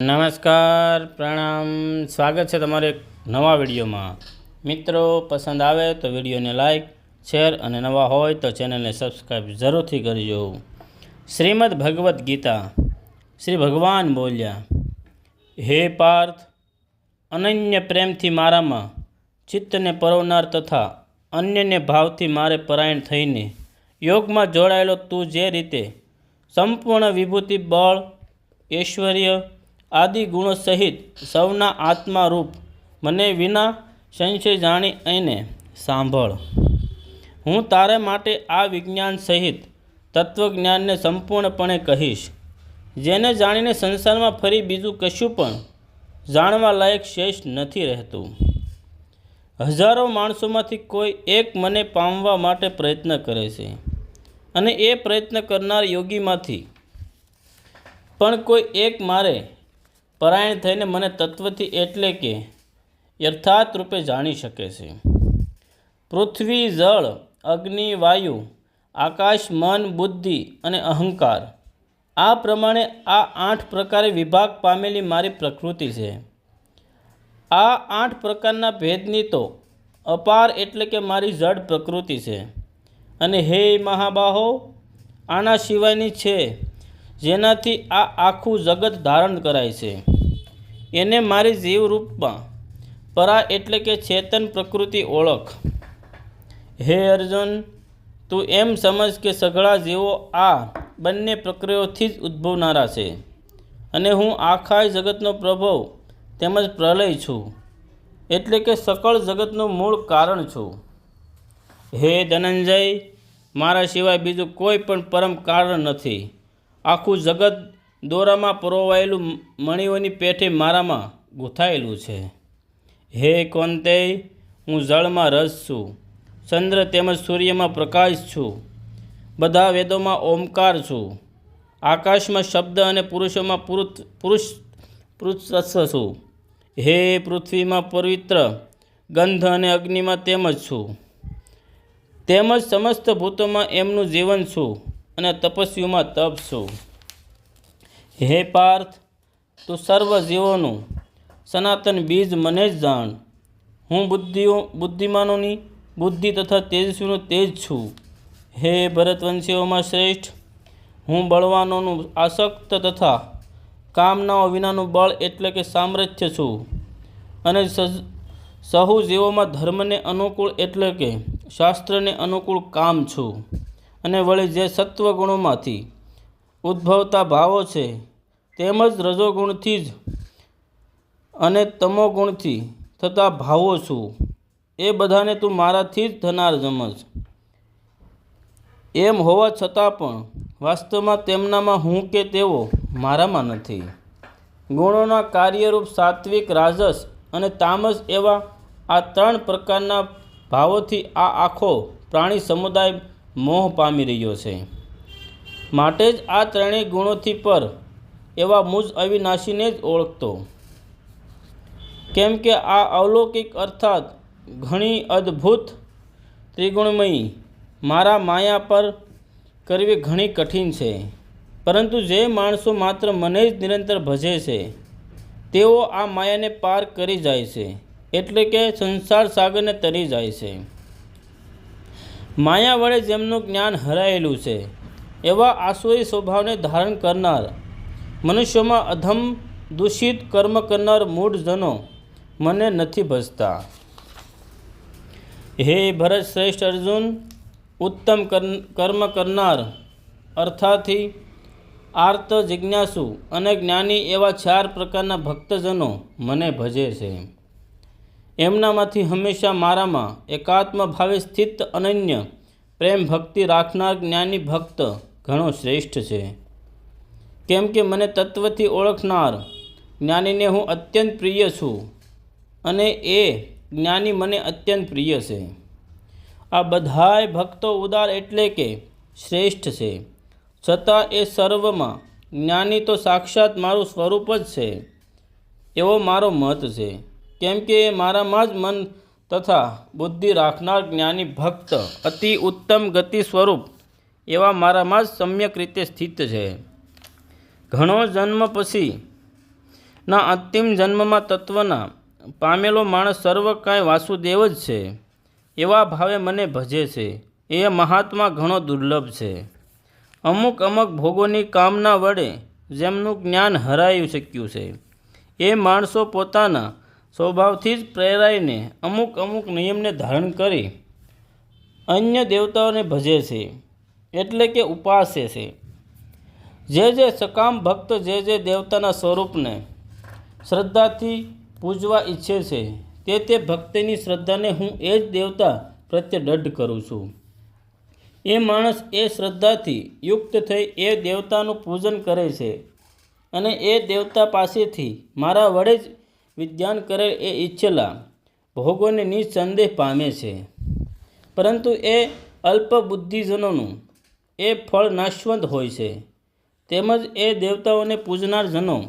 નમસ્કાર, પ્રણામ. સ્વાગત છે તમારે એક નવા વિડીયોમાં. મિત્રો, પસંદ આવે તો વિડીયોને લાઇક શેર અને નવા હોય તો ચેનલને સબસ્ક્રાઈબ જરૂરથી કરજો. શ્રીમદ ભગવદ્ ગીતા શ્રી ભગવાન બોલ્યા, હે પાર્થ, અનન્ય પ્રેમથી મારામાં ચિત્તને પરોવનાર તથા અન્યને ભાવથી મારે પરાયણ થઈને યોગમાં જોડાયેલો તું જે રીતે સંપૂર્ણ વિભૂતિ, બળ, ઐશ્વર્ય આદિ ગુણો સહિત સૌના આત્મારૂપ મને વિના સંશય જાણી એને સાંભળ. હું તારે માટે આ વિજ્ઞાન સહિત તત્વજ્ઞાનને સંપૂર્ણપણે કહીશ. જેને જાણીને સંસારમાં ફરી બીજું કશું પણ જાણવા લાયક શેષ નથી રહેતું. હજારો માણસોમાંથી કોઈ એક મને પામવા માટે પ્રયત્ન કરે છે અને એ પ્રયત્ન કરનાર યોગીમાંથી પણ કોઈ એક મારે પરાયણ થઈને મને તત્વથી એટલે કે યથાર્થ રૂપે જાણી શકે છે. પૃથ્વી, જળ, અગ્નિ, વાયુ, આકાશ, મન, બુદ્ધિ અને અહંકાર. આ પ્રમાણે આ આઠ પ્રકારે વિભાગ પામેલી મારી પ્રકૃતિ છે. આ આઠ પ્રકારના ભેદની તો અપાર એટલે કે મારી જડ પ્રકૃતિ છે. અને હે મહાબાહો, આના સિવાયની છે, જેનાથી આ આખું જગત ધારણ કરાય છે. એને મારી જીવરૂપમાં પરા એટલે કે ચેતન પ્રકૃતિ ઓળખ. હે અર્જુન, તું એમ સમજ કે સઘળા જીવો આ બંને પ્રક્રિયાઓથી જ ઉદ્ભવનારા છે અને હું આખા જગતનો પ્રભવ તેમજ પ્રલય છું એટલે કે સકળ જગતનું મૂળ કારણ છું. હે ધનંજય, મારા સિવાય બીજું કોઈ પણ પરમ કારણ નથી. આખું જગત દોરામાં પરોવાયેલું મણીઓની પેઠે મારામાં ગૂંથાયેલું છે. હે કોંતે, હું જળમાં રસ છું. ચંદ્ર તેમજ સૂર્યમાં પ્રકાશ છું. બધા વેદોમાં ઓમકાર છું. આકાશમાં શબ્દ અને પુરુષોમાં પુરુષ પુરુષ પુરુષ છું. હે પૃથ્વીમાં પવિત્ર, ગંધ અને અગ્નિમાં તેમજ છું. તેમજ સમસ્ત ભૂતોમાં એમનું જીવન છું અને તપસ્વીમાં તપ છું. હે પાર્થ, તું સર્વ જીવોનું સનાતન બીજ મને જ જાણ. હું બુદ્ધિઓ, બુદ્ધિમાનોની બુદ્ધિ તથા તેજસ્વીનો તેજ છું. હે ભરતવંશીઓમાં શ્રેષ્ઠ, હું બળવાનોનું આસક્ત તથા કામનાઓ વિનાનું બળ એટલે કે સામર્થ્ય છું. અને સહુ જીવોમાં ધર્મને અનુકૂળ એટલે કે શાસ્ત્રને અનુકૂળ કામ છું. અને વળી જે સત્વગુણોમાંથી ઉદ્ભવતા ભાવો છે તેમજ રજોગુણથી જ અને તમોગુણથી થતા ભાવો છું. એ બધાને તું મારાથી જ થનાર જમજ. એમ હોવા છતાં પણ વાસ્તવમાં તેમનામાં હું કે તેઓ મારામાં નથી. ગુણોના કાર્યરૂપ સાત્વિક, રાજસ અને તામસ એવા આ ત્રણ પ્રકારના ભાવોથી આ આખો પ્રાણી સમુદાય મોહ પામી રહ્યો છે. માટે જ આ ત્રણેય ગુણોથી પર એવા મુજ અવિનાશીને જ ઓળખતો. કેમ કે આ અવલૌકિક અર્થાત ઘણી અદ્ભુત ત્રિગુણમયી મારા માયા પર કરવી ઘણી કઠિન છે. પરંતુ જે માણસો માત્ર મને જ નિરંતર ભજે છે, તેઓ આ માયાને પાર કરી જાય છે, એટલે કે સંસાર સાગરને તરી જાય છે. માયા વડે જેમનું જ્ઞાન હરાયેલું છે, એવા આસુરી સ્વભાવને ધારણ કરનાર મનુષ્યોમાં અધમ દૂષિત કર્મ કરનાર મૂળજનો મને નથી ભજતા. હે ભરત શ્રેષ્ઠ અર્જુન, ઉત્તમ કર્મ- કરનાર, અર્થાથી આર્ત જિજ્ઞાસુ અને જ્ઞાની એવા ચાર પ્રકારના ભક્તજનો મને ભજે છે. એમનામાંથી હંમેશા મારામાં એકાત્મ ભાવે સ્થિત અનન્ય પ્રેમ ભક્તિ રાખનાર જ્ઞાની ભક્ત ઘણો શ્રેષ્ઠ છે. કેમ કે મને તત્વથી ઓળખનાર જ્ઞાનીને હું અત્યંત પ્રિય છું અને એ જ્ઞાની મને અત્યંત પ્રિય છે. આ બધાય ભક્તો ઉદાર એટલે કે શ્રેષ્ઠ છે. છતાં એ સર્વમાં જ્ઞાની તો સાક્ષાત મારું સ્વરૂપ જ છે. એવો મારો મત છે. કેમ કે એ મારામાં જ મન તથા બુદ્ધિ રાખનાર જ્ઞાની ભક્ત અતિ ઉત્તમ ગતિ સ્વરૂપ એવા મારામાં જ સમ્યક રીતે સ્થિત છે. ઘણો જન્મ પછી, ના અંતિમ જન્મમાં તત્વના, પામેલો માણસ સર્વ કાંઈ વાસુદેવ જ છે. એવા ભાવે મને ભજે છે. એ મહાત્મા ઘણો દુર્લભ છે. અમુક અમુક ભોગોની કામના વડે જેમનું જ્ઞાન હરાઈ શક્યું છે. એ માણસો પોતાના સ્વભાવથી જ પ્રેરાઈને અમુક અમુક નિયમને ધારણ કરી અન્ય દેવતાઓને ભજે છે. એટલે કે ઉપાસે છે. જે જે સકામ ભક્ત જે જે દેવતાના સ્વરૂપને શ્રદ્ધાથી પૂજવા ઈચ્છે છે, તે તે ભક્તિની શ્રદ્ધાને હું એ જ દેવતા પ્રત્યે દઢ કરું છું. એ માણસ એ શ્રદ્ધાથી યુક્ત થઈ એ દેવતાનું પૂજન કરે છે અને એ દેવતા પાસેથી મારા વડે જ વિદ્યાન કરેલ એ ઈચ્છેલા ભોગોને નિસંદેહ પામે છે. પરંતુ એ અલ્પ બુદ્ધિજનોનું એ ફળ નાશવંત હોય છે. તેમજ એ દેવતાઓને પૂજનાર જનો.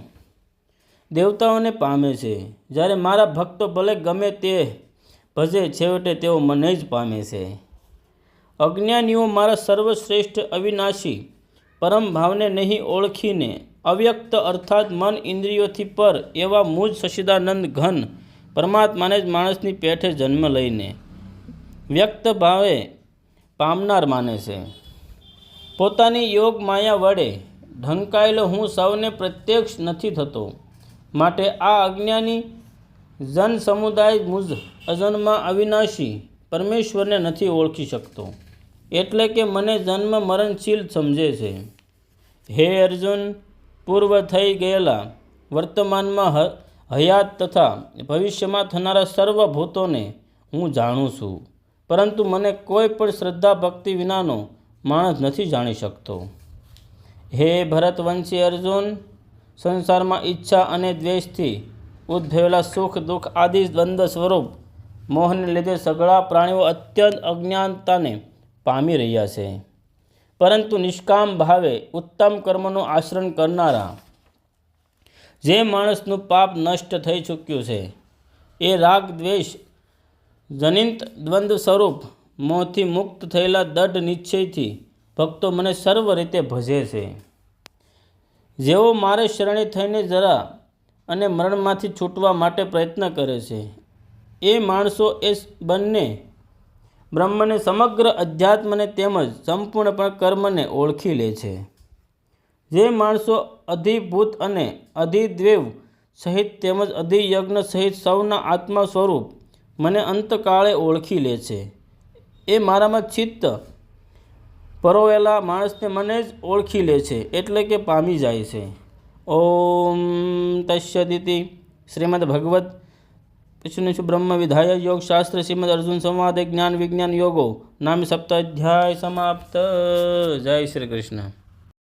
દેવતાઓને પામે છે. જ્યારે મારા ભક્તો ભલે ગમે તે ભજે, છેવટે તેઓ મને જ પામે છે. અજ્ઞાનીઓ મારા સર્વશ્રેષ્ઠ અવિનાશી, પરમ ભાવને નહીં ઓળખીને અવ્યક્ત અર્થાત મન ઇન્દ્રિયોથી પર એવા મૂજ સશિદાનંદ ઘન પરમાત્માને જ માણસની પેઠે જન્મ લઈને વ્યક્ત ભાવે પામનાર માને છે. પોતાની યોગ માયા વડે ઢંકાયેલો હું સૌને પ્રત્યક્ષ નથી થતો. માટે આ અજ્ઞાની જન સમુદાય મુજ અજન્મમાં અવિનાશી પરમેશ્વરને નથી ઓળખી શકતો. એટલે કે મને જન્મ મરણશીલ સમજે છે. હે અર્જુન, પૂર્વ થઈ ગયેલા વર્તમાનમાં હયાત તથા ભવિષ્યમાં થનારા સર્વ ભૂતોને હું જાણું છું. પરંતુ મને કોઈ પણ શ્રદ્ધા ભક્તિ વિનાનો માણસ નથી જાણી શકતો. હે ભરતવંશી અર્જુન, સંસારમાં ઈચ્છા અને દ્વેષથી ઉદ્ભવેલા સુખ, દુઃખ આદિ દ્વંદ્વ સ્વરૂપ મોહને લીધે સઘળા પ્રાણીઓ અત્યંત અજ્ઞાનતાને પામી રહ્યા છે. પરંતુ નિષ્કામ ભાવે ઉત્તમ કર્મનું આચરણ કરનારા, જે માણસનું પાપ નષ્ટ થઈ ચૂક્યું છે, એ રાગ દ્વેષ જનિત દ્વંદ્વ સ્વરૂપ મોહથી મુક્ત થયેલા દઢ નિશ્ચયથી ભક્તો મને સર્વ રીતે ભજે છે. જેઓ મારે શરણે થઈને જરા અને મરણમાંથી છૂટવા માટે પ્રયત્ન કરે છે. એ માણસો એ બંને બ્રહ્મને સમગ્ર અધ્યાત્મને તેમજ સંપૂર્ણપણે કર્મને ઓળખી લે છે. જે માણસો અધિભૂત અને અધિદ્વેવ સહિત તેમજ અધિયજ્ઞ સહિત સૌના આત્મા સ્વરૂપ મને અંતકાળે ઓળખી લે છે. એ મારામાં ચિત્ત પરોવેલા માણસને મને જ ઓળખી લે છે, એટલે કે પામી જાય છે. ઓમ તસ્યદિતિ શ્રીમદ ભગવદ્ વિષ્ણુ બ્રહ્મ વિધાય યોગ શાસ્ત્ર શ્રીમદ અર્જુન સંવાદે જ્ઞાન વિજ્ઞાન યોગો. નામ સપ્તાધ્યાય સમાપ્ત. જય શ્રી કૃષ્ણ.